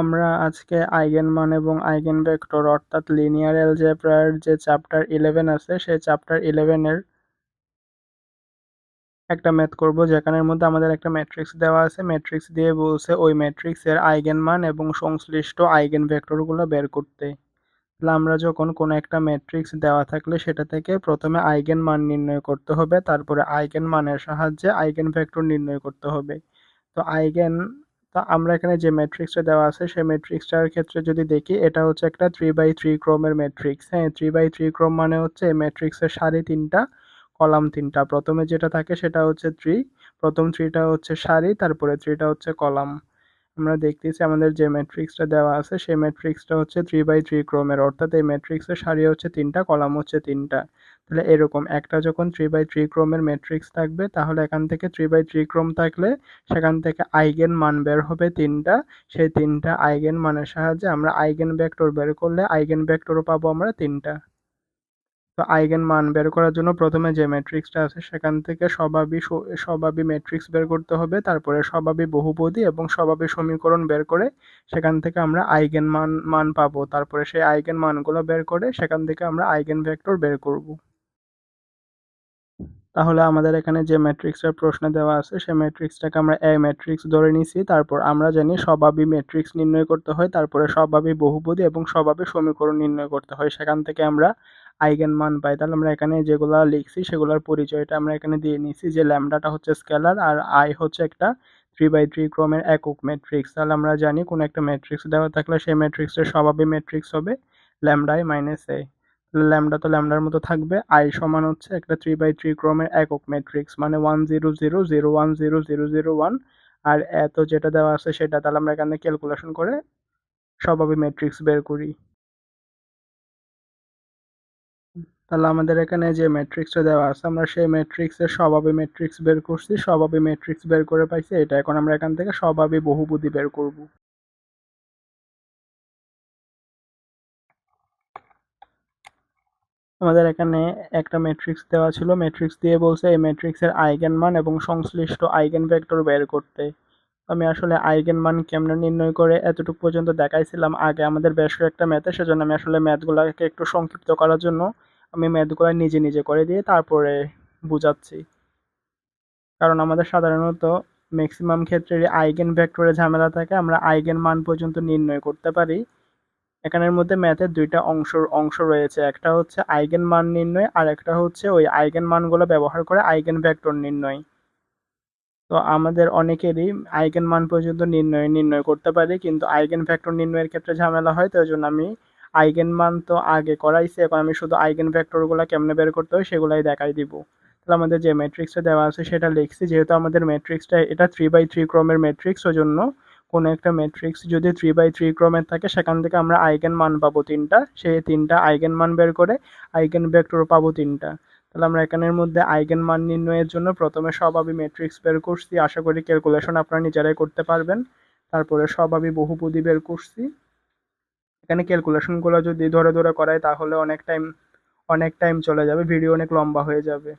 আমরা আজকে আইগেনমান এবং আইগেন আইগেনভেক্টর অর্থাৎ লিনিয়ার অ্যালজেব্রার যে চ্যাপ্টার ইলেভেন আছে, সেই চ্যাপ্টার ইলেভেনের একটা ম্যাথ করব, যেখানের মধ্যে আমাদের একটা ম্যাট্রিক্স দেওয়া আছে। ম্যাট্রিক্স দিয়ে বলছে ওই ম্যাট্রিক্সের আইগেনমান এবং সংশ্লিষ্ট আইগেনভেক্টরগুলো বের করতে। তাহলে আমরা যখন কোনো একটা ম্যাট্রিক্স দেওয়া থাকলে সেটা থেকে প্রথমে আইগেন মান নির্ণয় করতে হবে, তারপরে আইগেন মানের সাহায্যে আইগেন ভেক্টর নির্ণয় করতে হবে। তো আইগেন তা আমরা এখানে যে ম্যাট্রিক্সটা দেওয়া আছে, সেই ম্যাট্রিক্সটার ক্ষেত্রে যদি দেখি, এটা হচ্ছে একটা থ্রি বাই থ্রি ক্রোমের ম্যাট্রিক্স হ্যাঁ থ্রি বাই থ্রি ক্রোম মানে হচ্ছে ম্যাট্রিক্সের সারি তিনটা, কলাম তিনটা। প্রথমে যেটা থাকে সেটা হচ্ছে থ্রি প্রথম থ্রিটা হচ্ছে সারি, তারপরে থ্রিটা হচ্ছে কলাম। আমরা দেখতেছি আমাদের যে ম্যাট্রিক্সটা দেওয়া আছে, সেই ম্যাট্রিক্সটা হচ্ছে থ্রি বাই থ্রি ক্রোমের। অর্থাৎ এই ম্যাট্রিক্সের সারি হচ্ছে তিনটা, কলাম হচ্ছে তিনটা। তাহলে এরকম একটা যখন থ্রি বাই থ্রি ক্রোমের ম্যাট্রিক্স থাকবে, তাহলে এখান থেকে থ্রি বাই থ্রি ক্রোম থাকলে সেখান থেকে আইগেন মান বের হবে তিনটা। সেই তিনটা আইগেন মানের সাহায্যে আমরা আইগেন ভেক্টর বের করলে আইগেন ভেক্টরও পাবো আমরা তিনটা। তো আইগেন মান বের করার জন্য প্রথমে যে ম্যাট্রিক্সটা আছে, সেখান থেকে স্বভাবী স্বভাবী ম্যাট্রিক্স বের করতে হবে, তারপরে স্বভাবী বহুপদী এবং স্বভাবী সমীকরণ বের করে সেখান থেকে আমরা আইগেন মান মান পাবো। তারপরে সেই আইগেন মানগুলো বের করে সেখান থেকে আমরা আইগেন ভেক্টর বের করব। তাহলে আমাদের এখানে যে ম্যাট্রিক্সটার প্রশ্ন দেওয়া আছে, সেই ম্যাট্রিক্সটাকে আমরা এ ম্যাট্রিক্স ধরে নিছি, তারপর আমরা জানি স্বভাবী ম্যাট্রিক্স নির্ণয় করতে হয়, তারপরে স্বভাবী বহুপদী এবং স্বভাবী সমীকরণ নির্ণয় করতে হয়। সেখান থেকে আমরা আইগেন মান পাই। তাহলে আমরা এখানে যেগুলা লিখছি, সেগুলোর পরিচয়টা আমরা এখানে দিয়ে নিছি যে ল্যামডাটা হচ্ছে স্কেলার আর আই হচ্ছে একটা থ্রি বাই থ্রি ক্রমের একক ম্যাট্রিক্স তাহলে আমরা জানি কোনো একটা ম্যাট্রিক্স দেওয়া থাকলে সেই ম্যাট্রিক্সের স্বভাবী ম্যাট্রিক্স হবে lambda I minus A lambda তো ল্যামডার মতো থাকবে। আই সমান হচ্ছে একটা থ্রি বাই থ্রি ক্রমের একক ম্যাট্রিক্স মানে one zero zero zero one zero zero zero one আর এত যেটা দেওয়া আছে সেটা তাহলে আমরা এখানে ক্যালকুলেশন করে স্বভাবী ম্যাট্রিক্স বের করি। তাহলে আমাদের এখানে যে ম্যাট্রিক্সটা দেওয়া আছে, আমরা সেই ম্যাট্রিক্সের স্বভাবী ম্যাট্রিক্স বের করছি, স্বভাবী ম্যাট্রিক্স বের করে পাইছি, এটা এখন আমরা এখান থেকে স্বভাবী বহুপদী বের করব। আমাদের এখানে একটা ম্যাট্রিক্স দেওয়া ছিল। ম্যাট্রিক্স দিয়ে বলছে এই ম্যাট্রিক্সের আইগেন মান এবং সংশ্লিষ্ট আইগেন ভেক্টর বের করতে। আমি আসলে আইগেন মান কেমনে নির্ণয় করে এতটুকু পর্যন্ত দেখাইছিলাম। আগে আমাদের বেশ কয়েকটা ম্যাথে সেজন্য আমি আসলে ম্যাথগুলোকে একটু সংক্ষিপ্ত করার জন্য আমি ম্যাথগুলো নিজে নিজে করে দিয়ে তারপরে বুঝাচ্ছি। কারণ আমাদের সাধারণত ম্যাক্সিমাম ক্ষেত্রে আইগেন ভেক্টরের ঝামেলা থাকে, আমরা আইগেন মান পর্যন্ত নির্ণয় করতে পারি। এখানের মধ্যে ম্যাথের দুইটা অংশ অংশ রয়েছে। একটা হচ্ছে আইগেন মান নির্ণয় আর একটা হচ্ছে ওই আইগেন মানগুলো ব্যবহার করে আইগেন ভেক্টর নির্ণয়। তো আমাদের অনেকেরই আইগেন মান পর্যন্ত নির্ণয় নির্ণয় করতে পারি কিন্তু আইগেন ভেক্টর নির্ণয়ের ক্ষেত্রে ঝামেলা হয় তো জন্য আমি আইগেন মান তো আগে করাইছি, এখন আমি শুধু আইগেন ভেক্টরগুলো কেমনে বের করতে হয় সেগুলাই দেখাই দিব। তাহলে আমাদের যে ম্যাট্রিক্সটা দেওয়া আছে সেটা লিখছি, যেহেতু আমাদের ম্যাট্রিক্সটা এটা থ্রি বাই থ্রি ক্রমের ম্যাট্রিক্স ওই জন্য কোনো একটা ম্যাট্রিক্স যদি থ্রি বাই থ্রি ক্রমের থাকে, সেখান থেকে আমরা আইগেন মান পাবো তিনটা। সেই তিনটা আইগেন মান বের করে আইগেন ভেক্টর পাবো তিনটা। তাহলে আমরা এখানের মধ্যে আইগেন মান নির্ণয়ের জন্য প্রথমে সব আমি ম্যাট্রিক্স বের করছি। আশা করি ক্যালকুলেশন আপনারা নিজেরাই করতে পারবেন। তারপরে স্বভাবী বহুপদী বের করছি। এখানে ক্যালকুলেশনগুলো যদি ধরে ধরে করাই, তাহলে অনেক টাইম অনেক টাইম চলে যাবে। ভিডিও অনেক লম্বা হয়ে যাবে।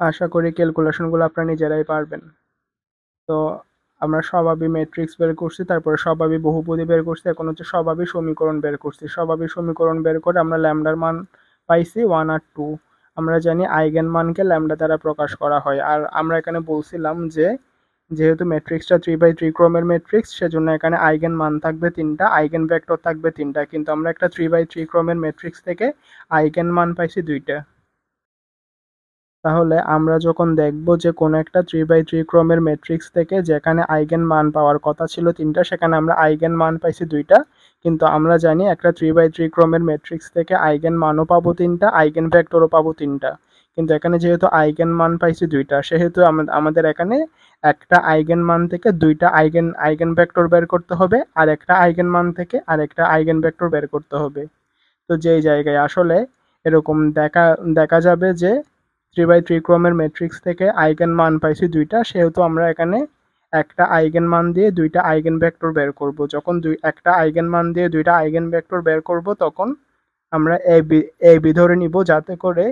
আশা করি ক্যালকুলেশনগুলো আপনারা নিজেরাই পারবেন। তো আমরা স্বভাবী ম্যাট্রিক্স বের করছি, তারপরে স্বভাবী বহুপদী বের করছি, এখন হচ্ছে স্বভাবী সমীকরণ বের করছি। স্বভাবী সমীকরণ বের করে আমরা ল্যামডার মান পাইছি ওয়ান আর টু আমরা জানি আইগেন মানকে ল্যামডা দ্বারা প্রকাশ করা হয়। আর আমরা এখানে বলছিলাম যে, যেহেতু ম্যাট্রিক্সটা থ্রি বাই থ্রি ক্রমের ম্যাট্রিক্স সেজন্য এখানে আইগেন মান থাকবে তিনটা, আইগেন ভেক্টর থাকবে তিনটা। কিন্তু আমরা একটা থ্রি বাই থ্রি ক্রমের ম্যাট্রিক্স থেকে আইগেন মান পাইছি দুইটা। তাহলে আমরা যখন দেখব যে কোনো একটা থ্রি বাই থ্রি ক্রমের ম্যাট্রিক্স থেকে যেখানে আইগেন মান পাওয়ার কথা ছিল তিনটা, সেখানে আমরা আইগেন মান পাইছি দুইটা। কিন্তু আমরা জানি একটা থ্রি বাই থ্রি ক্রমের ম্যাট্রিক্স থেকে আইগেন মানও পাবো তিনটা, আইগেন ভেক্টরও পাবো তিনটা। কিন্তু এখানে যেহেতু আইগেন মান পাইছি দুইটা, সেহেতু আমাদের এখানে একটা আইগেন মান থেকে দুইটা আইগেন আইগেন ভেক্টর বের করতে হবে, আর একটা আইগেন মান থেকে আর একটা আইগেন ভেক্টর বের করতে হবে। তো যেই জায়গায় আসলে এরকম দেখা দেখা যাবে যে থ্রি বাই থ্রি ক্রমের ম্যাট্রিক্স থেকে আইগেন মান পাইছি দুইটা, সেহেতু আমরা এখানে একটা আইগেন মান দিয়ে দুইটা আইগেন ভেক্টর বের করব। যখন দুই, একটা আইগেন মান দিয়ে দুইটা আইগেন ভেক্টর বের করব, তখন আমরা এ বি এ বি ধরে নিব, যাতে করে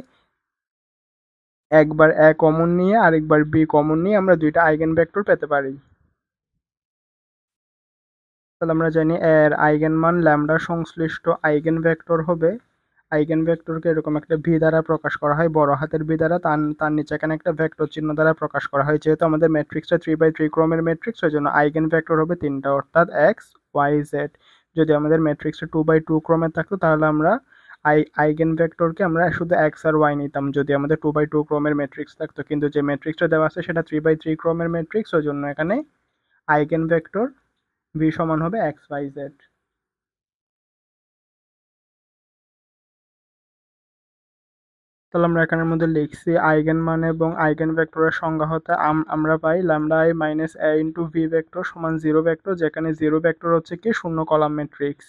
একবার এ কমন নিয়ে আরেকবার বি কমন নিয়ে আমরা দুইটা আইগেন ভেক্টর পেতে পারি। তাহলে আমরা জানি এর আইগেন মান ল্যামডা সংশ্লিষ্ট আইগেন ভেক্টর হবে আইগেন ভেক্টরকে এরকম একটা ভি দ্বারা প্রকাশ করা হয়, বড় হাতের ভি দ্বারা, তার তার নিচে এখানে একটা ভেক্টর চিহ্ন দ্বারা প্রকাশ করা হয়। যেহেতু আমাদের ম্যাট্রিক্সটা থ্রি বাই থ্রি ক্রমের ম্যাট্রিক্স ওই জন্য আইগেন ভেক্টর হবে তিনটা, অর্থাৎ এক্স ওয়াই জেড যদি আমাদের ম্যাট্রিক্সটা টু বাই টু ক্রমে থাকতো, তাহলে আমরা আই আইগেন ভেক্টরকে আমরা শুধু এক্স আর ওয়াই নিতাম, যদি আমাদের টু বাই টু ক্রমের ম্যাট্রিক্স থাকতো। কিন্তু যে ম্যাট্রিক্সটা দেওয়া আছে, সেটা থ্রি বাই থ্রি ক্রমের ম্যাট্রিক্স ওই জন্য এখানে আইগেন ভেক্টর ভি সমান হবে এক্স ওয়াই জেড তাহলে আমরা এখানের মধ্যে লিখছি আইগেন মান এবং আইগেন ভেক্টরের সংজ্ঞা হতে আমরা পাই lambda I minus A into V vector সমান জিরো ভেক্টর, যেখানে জিরো ভেক্টর হচ্ছে কি শূন্য কলাম ম্যাট্রিক্স।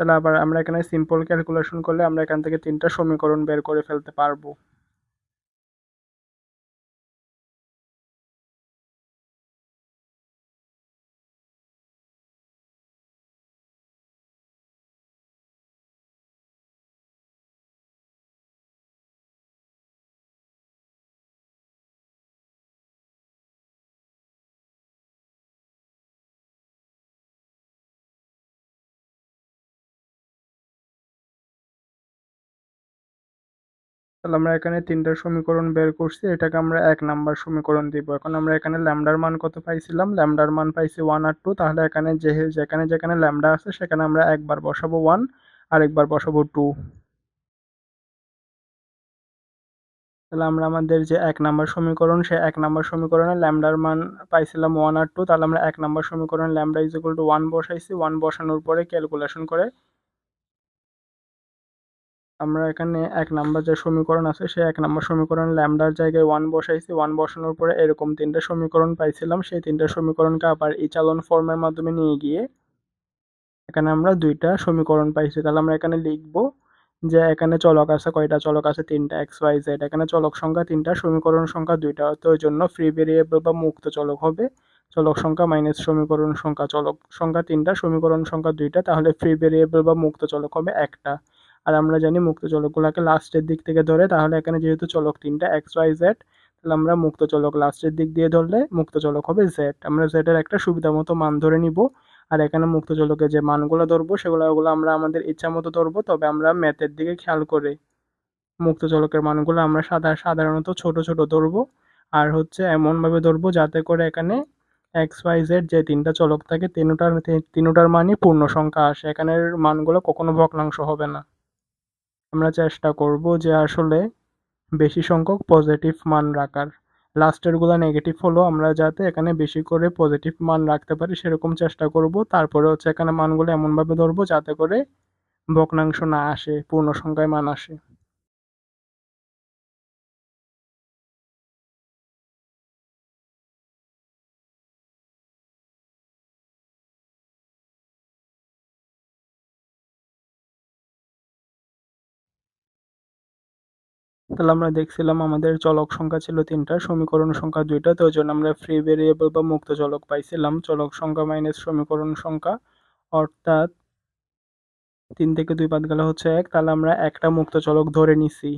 তাহলে আবার আমরা এখানে সিম্পল ক্যালকুলেশন করলে আমরা এখান থেকে তিনটা সমীকরণ বের করে ফেলতে পারব। তাহলে আমরা এখানে তিনটা সমীকরণ বের করছি। এটাকে আমরা এক নাম্বার সমীকরণ দিব। এখন আমরা এখানে ল্যামডার মান কত পাইছিলাম? ল্যামডার মান পাইছি ওয়ান আর টু তাহলে এখানে যে যেখানে যেখানে ল্যামডা আছে, সেখানে আমরা একবার বসাবো ওয়ান আর একবার বসাবো টু তাহলে আমরা আমাদের যে এক নাম্বার সমীকরণ, সে এক নাম্বার সমীকরণে ল্যামডার মান পাইছিলাম ওয়ান আর টু তাহলে আমরা এক নাম্বার সমীকরণ lambda is equal to one বসাইছি। ওয়ান বসানোর পরে ক্যালকুলেশন করে আমরা এখানে এক নাম্বার যে সমীকরণ আছে, সেই এক নাম্বার সমীকরণ ল্যামডার জায়গায় ওয়ান বসাইছি। ওয়ান বসানোর পরে এরকম তিনটা সমীকরণ পাইছিলাম। সেই তিনটা সমীকরণকে আবার ইচালন ফর্মের মাধ্যমে নিয়ে গিয়ে এখানে আমরা দুইটা সমীকরণ পাইছি। তাহলে আমরা এখানে লিখব যে এখানে চলক আছে কয়টা? চলক আছে তিনটা এক্স ওয়াই জেড এখানে চলক সংখ্যা তিনটা, সমীকরণ সংখ্যা দুইটা। তো ওই জন্য ফ্রি ভেরিয়েবল বা মুক্ত চলক হবে। চলক সংখ্যা মাইনাস সমীকরণ সংখ্যা, চলক সংখ্যা তিনটা, সমীকরণ সংখ্যা দুইটা। তাহলে ফ্রি ভেরিয়েবল বা মুক্ত চলক হবে একটা। আর আমরা জানি মুক্ত চলকগুলোকে লাস্টের দিক থেকে ধরে, তাহলে এখানে যেহেতু চলক তিনটা এক্স ওয়াই জেড তাহলে আমরা মুক্ত চলক লাস্টের দিক দিয়ে ধরলে মুক্ত চলক হবে জেড আমরা জেডের একটা সুবিধা মতো মান ধরে নিব। আর এখানে মুক্ত চলকে যে মানগুলো ধরবো, সেগুলো, ওগুলো আমরা আমাদের ইচ্ছা মতো ধরবো, তবে আমরা ম্যাথের দিকে খেয়াল করে। মুক্ত চলকের মানগুলো আমরা সাদা সাধারণত ছোট ছোট ধরবো। আর হচ্ছে এমনভাবে ধরবো যাতে করে এখানে এক্স ওয়াই জেড যে তিনটা চলক থাকে, তিনটার তিনটার মানই পূর্ণ সংখ্যা আসে। এখানের মানগুলো কখনো ভগ্নাংশ হবে না। আমরা চেষ্টা করব যে আসলে বেশি সংখ্যক পজিটিভ মান রাখার। লাস্টেরগুলো নেগেটিভ হলো আমরা যাতে এখানে বেশি করে পজিটিভ মান রাখতে পারি সেরকম চেষ্টা করব। তারপরে হচ্ছে এখানে মানগুলো এমনভাবে ধরবো যাতে করে ভগ্নাংশ না আসে পূর্ণ সংখ্যায় মান আসে। তাহলে আমরা দেখছিলাম আমাদের চলক সংখ্যা ছিল তিনটা, সমীকরণ সংখ্যা দুইটা, তো জন্য আমরা ফ্রি ভেরিয়েবল বা মুক্ত চলক পাইছিলাম। চলক সংখ্যা মাইনাস সমীকরণ সংখ্যা, অর্থাৎ তিন থেকে দুই বাদ গেলে হচ্ছে এক, তাহলে আমরা একটা মুক্ত চলক ধরে নিছি।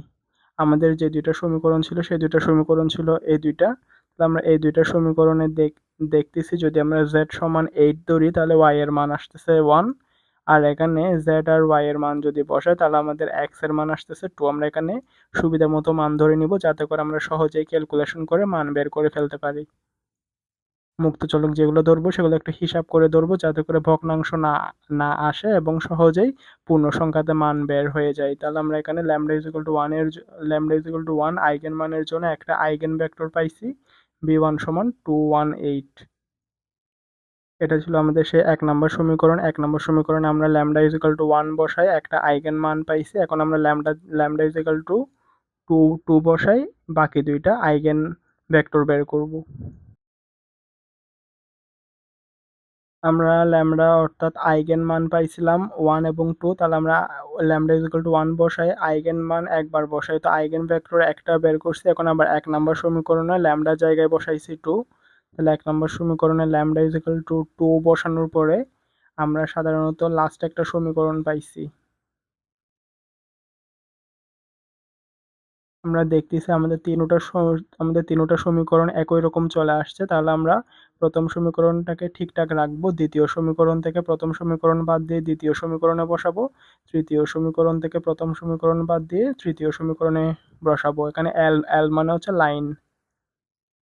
আমাদের যে দুইটা সমীকরণ ছিল, সেই দুইটা সমীকরণ ছিল এই দুইটা। তাহলে আমরা এই দুইটা সমীকরণে দেখতেছি, যদি আমরা জেড সমান এইট ধরি, তাহলে ওয়াই এর মান আসতেছে ওয়ান আর এখানে জেড আর ওয়াই এর মান যদি বসাই তাহলে আমাদের এক্সের মান আসতেছে টু আমরা এখানে সুবিধা মতো মান ধরে নিব যাতে করে আমরা সহজেই ক্যালকুলেশন করে মান বের করে ফেলতে পারি। মুক্ত চলক যেগুলো ধরবো, সেগুলো একটু হিসাব করে ধরবো যাতে করে ভগ্নাংশ না না আসে এবং সহজেই পূর্ণ সংখ্যাতে মান বের হয়ে যায়। তাহলে আমরা এখানে ল্যামডা ইজ ইকুয়াল টু ওয়ানের lambda is equal to one eigen মানের জন্য একটা আইগেন ভেক্টর পাইছি বি ওয়ান সমান টু ওয়ান এইট এটা ছিল আমাদের সেই এক নম্বর সমীকরণ। এক নম্বর সমীকরণে আমরা lambda is equal to one বসাই, একটা আইগেন মান পাইছি। এখন আমরা lambda lambda is equal to two two বসাই, বাকি দুইটা আইগেন ভেক্টর বের করব। আমরা ল্যামডা অর্থাৎ আইগেন মান পাইছিলাম ওয়ান এবং টু তাহলে আমরা lambda is equal to one বসাই, আইগেন মান একবার বসাই। তো আইগেন ভেক্টর একটা বের করছি, এখন আবার এক নম্বর সমীকরণে ল্যামডা জায়গায় বসাইছি টু তাহলে এক নম্বর সমীকরণে lambda is equal to two বসানোর পরে আমরা সাধারণত লাস্ট একটা সমীকরণ পাইছি। আমরা দেখতেছি আমাদের তিনটা আমাদের তিনটা সমীকরণ একই রকম চলে আসছে, তাহলে আমরা প্রথম সমীকরণটাকে ঠিকঠাক রাখব, দ্বিতীয় সমীকরণ থেকে প্রথম সমীকরণ বাদ দিয়ে দ্বিতীয় সমীকরণে বসাবো, তৃতীয় সমীকরণ থেকে প্রথম সমীকরণ বাদ দিয়ে তৃতীয় সমীকরণে বসাবো। এখানে এল এল মানে হচ্ছে লাইন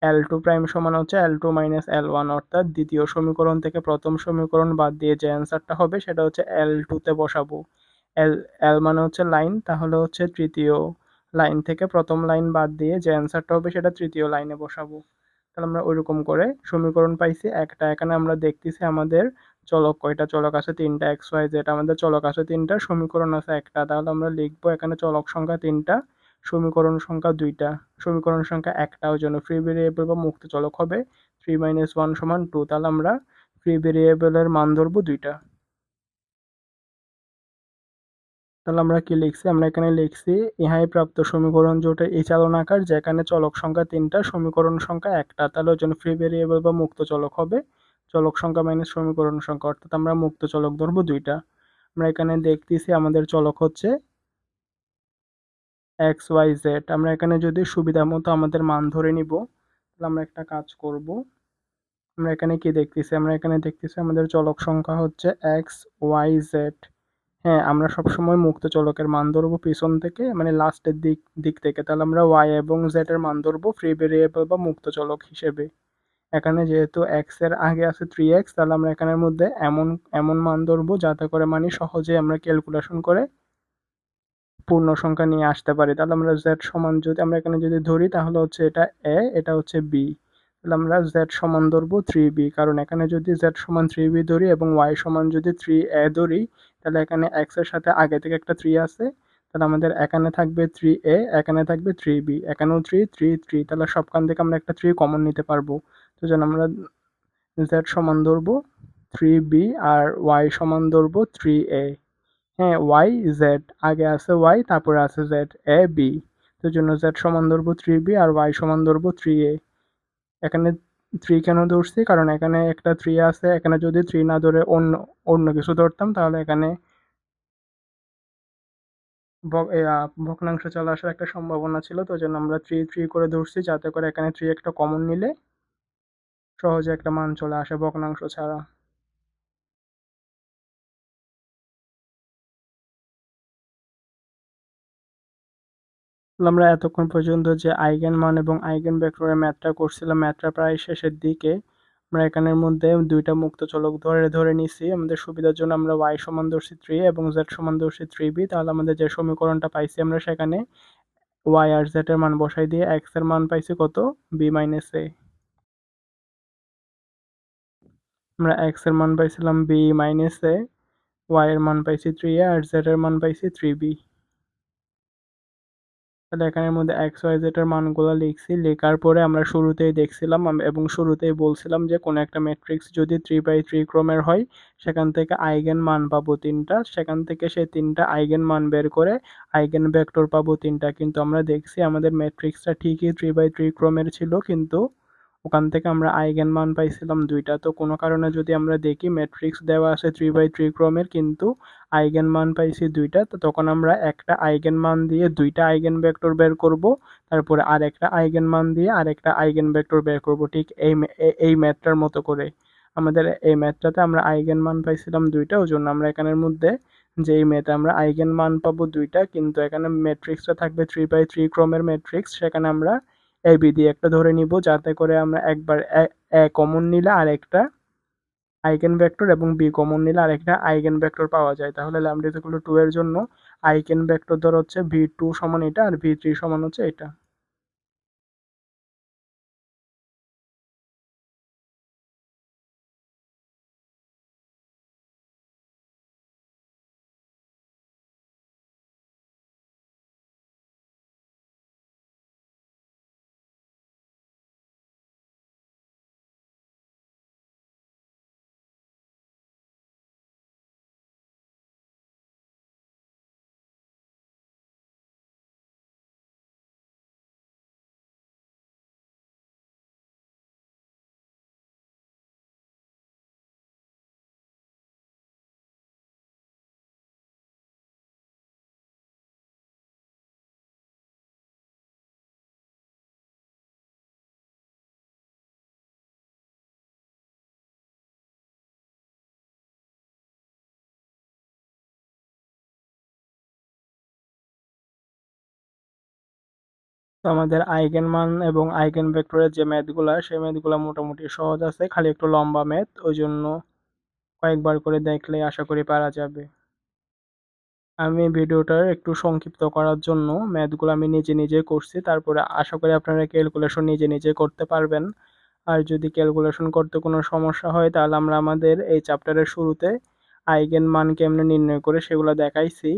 এল টু প্রাইম সমান হচ্ছে এল মাইনাস এল ওয়ান অর্থাৎ দ্বিতীয় সমীকরণ থেকে প্রথম সমীকরণ বাদ দিয়ে যে অ্যান্সারটা হবে সেটা হচ্ছে এল টুতে বসাবো। এল এল মানে হচ্ছে লাইন তাহলে হচ্ছে তৃতীয় লাইন থেকে প্রথম লাইন বাদ দিয়ে যে অ্যান্সারটা হবে সেটা তৃতীয় লাইনে বসাবো। তাহলে আমরা ওইরকম করে সমীকরণ পাইছি, একটা এখানে আমরা দেখতেছি আমাদের চলক কয়টা? চলক আছে তিনটা এক্স ওয়াই জেড আমাদের চলক আছে তিনটা, সমীকরণ আছে একটা। তাহলে আমরা লিখব এখানে চলক সংখ্যা তিনটা। সমীকরণ সংখ্যা দুইটা। সমীকরণ সংখ্যা একটা ওই জন্য ফ্রি ভেরিয়েবল বা মুক্ত চলক হবে। থ্রি মাইনাস ওয়ান সমান টু তাহলে আমরা ফ্রি ভেরিয়েবলের মান ধরবো দুইটা। তাহলে আমরা কি লিখছি? আমরা এখানে লিখছি, ইহাই প্রাপ্ত সমীকরণ জোটের এই চালনাকার যেখানে চলক সংখ্যা তিনটা, সমীকরণ সংখ্যা একটা, তাহলে ওই জন্য ফ্রি ভেরিয়েবল বা মুক্ত চলক হবে। চলক সংখ্যা মাইনাস সমীকরণ সংখ্যা, অর্থাৎ আমরা মুক্ত চলক ধরবো দুইটা। আমরা এখানে দেখতেছি আমাদের চলক হচ্ছে এক্স, ওয়াই, জেড। আমরা এখানে যদি সুবিধা মতো আমাদের মান ধরে নিব, তাহলে আমরা একটা কাজ করব। আমরা এখানে কি দেখতেছি? আমরা এখানে দেখতেছি আমাদের চলক সংখ্যা হচ্ছে এক্স, ওয়াই, জেড। হ্যাঁ আমরা সবসময় মুক্ত চলকের মান ধরবো পিছন থেকে মানে লাস্টের দিক দিক থেকে। তাহলে আমরা ওয়াই এবং জেড এর মান ধরবো ফ্রি ভেরিয়েবল বা মুক্ত চলক হিসেবে। এখানে যেহেতু এক্সের আগে আছে থ্রি এক্স, তাহলে আমরা এখানের মধ্যে এমন এমন মান ধরবো যাতে করে মানে সহজে আমরা ক্যালকুলেশন করে পূর্ণ সংখ্যা নিয়ে আসতে পারি। তাহলে আমরা জেড সমান যদি আমরা এখানে যদি ধরি, তাহলে হচ্ছে এটা এ এটা হচ্ছে বি তাহলে আমরা জেড সমান ধরবো থ্রি বি কারণ এখানে যদি জেড সমান থ্রি বি ধরি এবং ওয়াই সমান যদি থ্রি এ ধরি, তাহলে এখানে এক্সের সাথে আগে থেকে একটা থ্রি আছে। তাহলে আমাদের এখানে থাকবে থ্রি এ এখানে থাকবে থ্রি বি এখানেও থ্রি থ্রি থ্রি তাহলে সবখান থেকে আমরা একটা থ্রি কমন নিতে পারব। তো যেন আমরা জেড সমান ধরবো থ্রি বি আর ওয়াই সমান ধরবো থ্রি এ হ্যাঁ ওয়াই জেড আগে আছে ওয়াই, তারপরে আছে জেড এ বি তো জন্য জেড সমান ধরবো থ্রি বি আর ওয়াই সমান ধরবো থ্রি এ এখানে থ্রি কেন ধরছি? কারণ এখানে একটা থ্রি আছে, এখানে যদি থ্রি না ধরে অন্য অন্য কিছু ধরতাম, তাহলে এখানে ভগ্নাংশ চলে আসার একটা সম্ভাবনা ছিল, তো জন্য আমরা থ্রি থ্রি করে ধরছি, যাতে করে এখানে থ্রি একটা কমন নিলে সহজে একটা মান চলে আসে ভগ্নাংশ ছাড়া। আমরা এতক্ষণ পর্যন্ত যে আইগেন মান এবং আইগেন ভেক্টরের ম্যাথটা করছিলাম, ম্যাথটা প্রায় শেষের দিকে, আমরা এখানের মধ্যে দুইটা মুক্ত চলক ধরে ধরে নিছি। আমাদের সুবিধার জন্য আমরা ওয়াই সমান ধরছি থ্রি এবং জেড সমান ধরছি থ্রি বি তাহলে আমাদের যে সমীকরণটা পাইছি আমরা সেখানে ওয়াই আর জেড এর মান বসাই দিয়ে এক্সের মান পাইছি কত? বি মাইনাস এ আমরা এক্সের মান পাইছিলাম বি মাইনাস এ ওয়াই এর মান পাইছি থ্রি এ আর জেড এর মান পাইছি থ্রি বি তাহলে এখানের মধ্যে এক্স ওয়াই জেড এর মানগুলো লিখছি। লেখার পরে আমরা শুরুতেই দেখছিলাম এবং শুরুতেই বলছিলাম যে কোনো একটা ম্যাট্রিক্স যদি থ্রি বাই থ্রি ক্রমের হয়, সেখান থেকে আইগেন মান পাবো তিনটা। সেখান থেকে সে তিনটা আইগেন মান বের করে আইগেন ভেক্টর পাবো তিনটা। কিন্তু আমরা দেখছি আমাদের ম্যাট্রিক্সটা ঠিকই থ্রি বাই থ্রি ক্রমের ছিল, কিন্তু ওখান থেকে আমরা আইগেন মান পাইছিলাম দুইটা। তো কোনো কারণে যদি আমরা দেখি ম্যাট্রিক্স দেওয়া আছে থ্রি বাই থ্রি ক্রমের, কিন্তু আইগেন মান পাইছি দুইটা, তো তখন আমরা একটা আইগেন মান দিয়ে দুইটা আইগেন ভেক্টর বের করব, তারপরে আর একটা আইগেন মান দিয়ে আর একটা আইগেন ভেক্টর বের করব ঠিক এই এই ম্যাথটার মতো করে। আমাদের এই ম্যাথটাতে আমরা আইগেন মান পাইছিলাম দুইটা ওই জন্য আমরা এখানের মধ্যে যে এই ম্যাথে আমরা আইগেন মান পাবো দুইটা, কিন্তু এখানে ম্যাট্রিক্সটা থাকবে থ্রি বাই থ্রি ক্রমের ম্যাট্রিক্স সেখানে আমরা এ বি দিয়ে একটা ধরে নিব, যাতে করে আমরা একবার এ কমন নিলে আর একটা আইগেন ভেক্টর এবং বি কমন নিলে আরেকটা আইগেন ভেক্টর পাওয়া যায়। তাহলে ল্যামডা টু এর জন্য আইগেন ভেক্টর ধর হচ্ছে ভি টু সমান এটা আর ভি থ্রি সমান হচ্ছে এটা। তো আমাদের আইগেন মান এবং আইগেন ভেক্টরের যে ম্যাথগুলা, সেই ম্যাথগুলা মোটামুটি সহজ আছে, খালি একটু লম্বা ম্যাথ ওই জন্য কয়েকবার করে দেখলে আশা করি পারা যাবে। আমি ভিডিওটা একটু সংক্ষিপ্ত করার জন্য ম্যাথগুলো আমি নিজে নিজে করছি, তারপরে আশা করি আপনারা ক্যালকুলেশন নিজে নিজে করতে পারবেন। আর যদি ক্যালকুলেশন করতে কোনো সমস্যা হয়, তাহলে আমরা আমাদের এই চ্যাপ্টারের শুরুতে আইগেন মান কেমনে নির্ণয় করে সেগুলো দেখাইছি।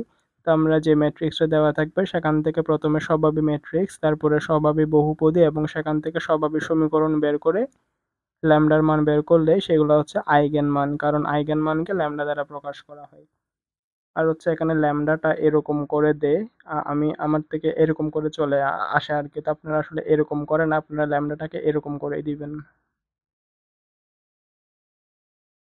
তো আমরা যে ম্যাট্রিক্সটা দেওয়া থাকবে, সেখান থেকে প্রথমে স্বভাবী ম্যাট্রিক্স তারপরে স্বভাবী বহুপদী এবং সেখান থেকে স্বভাবী সমীকরণ বের করে ল্যামডার মান বের করলে সেগুলো হচ্ছে আইগেন মান, কারণ আইগেন মানকে ল্যামডা দ্বারা প্রকাশ করা হয়। আর হচ্ছে এখানে ল্যামডাটা এরকম করে দে আমি আমার থেকে এরকম করে চলে আসে আর কি। তো আপনারা আসলে এরকম করেন, আপনারা ল্যামডাটাকে এরকম করে দিবেন।